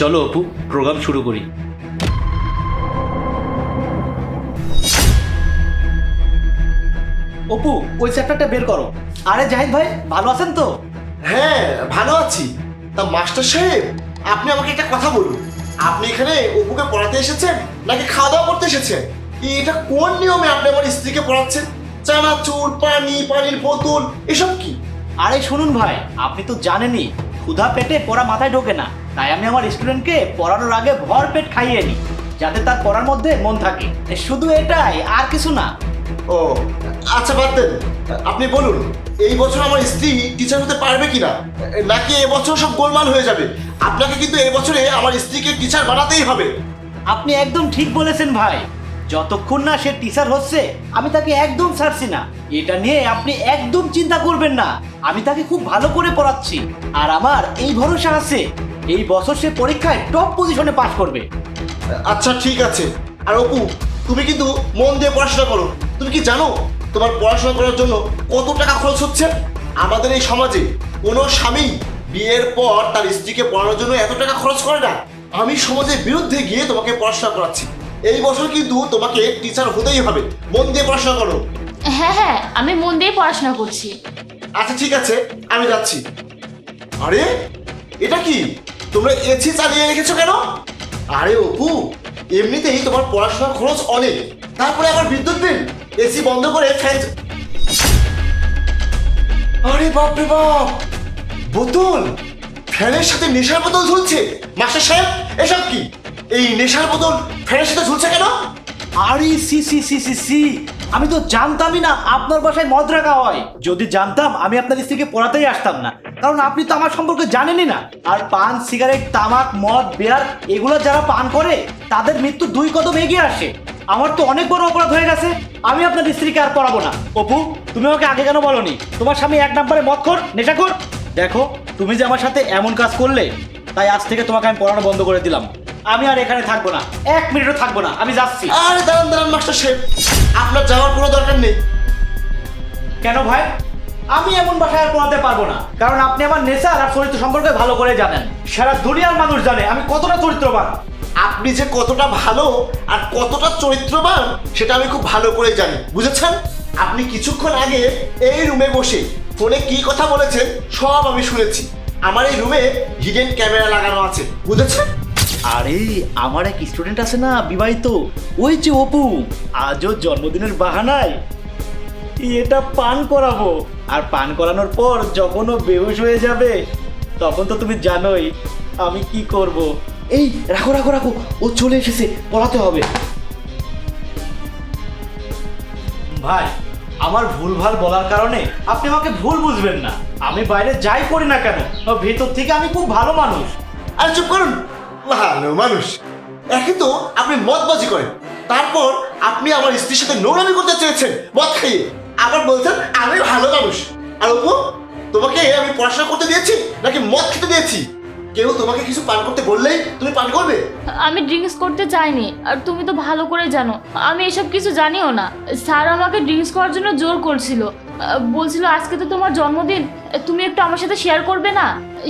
চলো অপু প্রোগ্রাম শুরু করি। অপু ওই চ্যাপ্টারটা বের করো। আরে জাহিদ ভাই ভালো আছেন তো? হ্যাঁ ভালো আছি। তা মাস্টার সাহেব আপনি আমাকে একটা কথা বলুন। আপনি এখানে অপুকে পড়াতে এসেছেন নাকি খাওয়া দাওয়া করতে এসেছেন? এটা কোন নিয়মে আপনি আমার স্ত্রীকে পড়াচ্ছেন? চানাচুর পানি পানির বোতল এসব কি? আরে শুনুন ভাই আপনি তো জানেনই ক্ষুধা পেটে পড়া মাথায় ঢোকে না। তাই আমি আমার স্টুডেন্টকে পড়ানোর আগে ভর পেট খাইয়ে নিই যাতে তার পড়ার মধ্যে মন থাকে। শুধু এটাই আর কিছু না। ও আচ্ছা বাদ দেন। আপনি বলুন এই বছর আমার স্ত্রী টিচার হতে পারবে কিনা? নাকি এবছর সব গোলমাল হয়ে যাবে? আপনাকে কিন্তু এবছরে আমার স্ত্রীকে টিচার বানাতেই হবে। আপনি একদম ঠিক বলেছেন ভাই। যতক্ষণ না সে টিচার হচ্ছে আমি তাকে একদম ছাড়ছি না। এটা নিয়ে আপনি একদম চিন্তা করবেন না। আমি তাকে খুব ভালো করে পড়াচ্ছি। আর আমার এই ভরসা আছে। এই বছর সে পরীক্ষায় টপ পজিশনে পাশ করবে। আচ্ছা ঠিক আছে। আর অপু তুমি কিন্তু মন দিয়ে পড়াশোনা করো। তুমি কি জানো তোমার পড়াশোনা করার জন্য কত টাকা খরচ হচ্ছে? আমাদের এই সমাজে কোনো স্বামী বিয়ের পর তার স্ত্রীকে পড়ানোর জন্য এত টাকা খরচ করে না। আমি সমাজের বিরুদ্ধে গিয়ে তোমাকে পড়াশোনা করাচ্ছি। এই বছর কিন্তু তোমাকে টিচার হতেই হবে। মন দিয়ে পড়াশোনা করো। হ্যাঁ হ্যাঁ আমি মন দিয়ে পড়াশোনা করছি। আচ্ছা ঠিক আছে আমি যাচ্ছি। আরে এটা কি? তোমরা এসি চালিয়ে রেখেছো কেন? আরে অপু, এমনিতেই তোমার পড়াশোনার খরচ অনেক। তারপরে আবার বিদ্যুৎ বিল এসি বন্ধ করে ফ্যান আরে বাপ রে বাপ! বোতল! ফ্যানের সাথে নেশার বোতল ঝুলছে। মাস্টার সাহেব, এসব কি? এই নেশার বোতল ফ্যানের সাথে ঝুলছে কেন? আরে সি সি সি সি সি। আমি তো জানতামই না আপনার বাসায় মদ রাখা হয়। যদি জানতাম, আমি আপনার স্ত্রীকে পড়াতেই আসতাম না। কারণ আপনি তো আমার সম্পর্কে জানেনই না। আর পান সিগারেট তামাক মদ বিয়ার এগুলো যারা পান করে তাদের মৃত্যু দুই কদম এগিয়ে আসে। আমার তো অনেক বড় অপরাধ হয়ে গেছে আমি আপনার স্ত্রীকে আর পড়াবো না। অপু তুমি আমাকে আগে কেন বলনি? তোমার স্বামী এক নম্বরে মদ খোর নেশা খোর দেখো তুমি যে আমার সাথে এমন কাজ করলে তাই আজ থেকে তোমাকে আমি পড়ানো বন্ধ করে দিলাম। আমি আর এখানে থাকব না এক মিনিটও থাকব না আমি যাচ্ছি। আরে দাঁড়ান দাঁড়ান মাস্টার সাহেব আপনার যাওয়ার কোনো দরকার নেই। কেন ভাই? আমি এমন বাসায় আর পড়াতে পারব না। কারণ আপনি আমার নেশার আর চরিত্র সম্পর্কে ভালো করে জানেন। সারা দুনিয়ার মানুষ জানে আমি কতটা চরিত্রবান। আপনি যে কতটা ভালো আর কতটা চরিত্রবান সেটা আমি খুব ভালো করে জানি। বুঝেছেন? আপনি কিছুক্ষণ আগে এই রুমে বসে ফোনে কি কথা বলেছেন সব আমি শুনেছি। আমার এই রুমে হিডেন ক্যামেরা লাগানো আছে। বুঝেছেন? আরে আমার এক স্টুডেন্ট আছে না বিবাহিত। ওই যে অপু আজও জন্মদিনের বাহানায় এটা পান করাবো। আর পান করানোর পর যখন ও বেহুশ হয়ে যাবে তখন তো তুমি জানোই আমি কি করব। এই রাখো রাখো রাখো। ও চলে এসেছে পড়াতে হবে। ভাই আমার ভুলভাল বলার কারণে আপনি আমাকে ভুল বুঝবেন না। আমি বাইরে যাই করি না কেন? ভেতর থেকে আমি খুব ভালো মানুষ। আর চুপ করুন। ভালো মানুষ। একে তো আপনি মদবাজি করেন। তারপর আপনি আমার স্ত্রীর সাথে নোংরামি করতে চেয়েছেন মদ খাইয়ে। আবার বলছেন, আমি ভালো মানুষ। আর অপু, তোমাকে আমি পড়াশোনা করতে দিয়েছি নাকি মদ খেতে দিয়েছি? কেউ তোমাকে কিছু পান করতে বললেই তুমি পান করবে? আমি ড্রিঙ্কস করতে চাইনি, আর তুমি তো ভালো করে জানো, আমি এসব কিছু জানিও না। স্যার আমাকে ড্রিঙ্কস করার জন্য জোর করছিল। বলছিল, আজকে তো তোমার জন্মদিন, তুমি একটু আমার সাথে শেয়ার করবে না?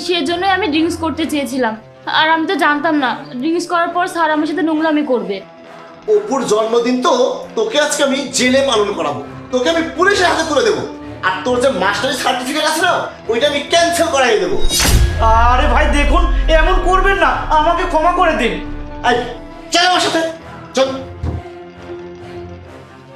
সেজন্যই আমি ড্রিঙ্কস করতে চেয়েছিলাম। আর আমি তো জানতাম না, ড্রিঙ্কস করার পর স্যার আমার সাথে নোংরামি করবে। অপুর জন্মদিন তো তোকে আজকে আমি জেলে পালন করাবো। তোকে আমি পুলিশের হাতে তুলে দেবো। আর তোর যে মাস্টারের সার্টিফিকেট আছে না ওইটা আমি ক্যান্সেল করাই দেবো। আরে ভাই দেখুন এমন করবেন না। আমাকে ক্ষমা করে দিন। আই চল আমার সাথে। চল।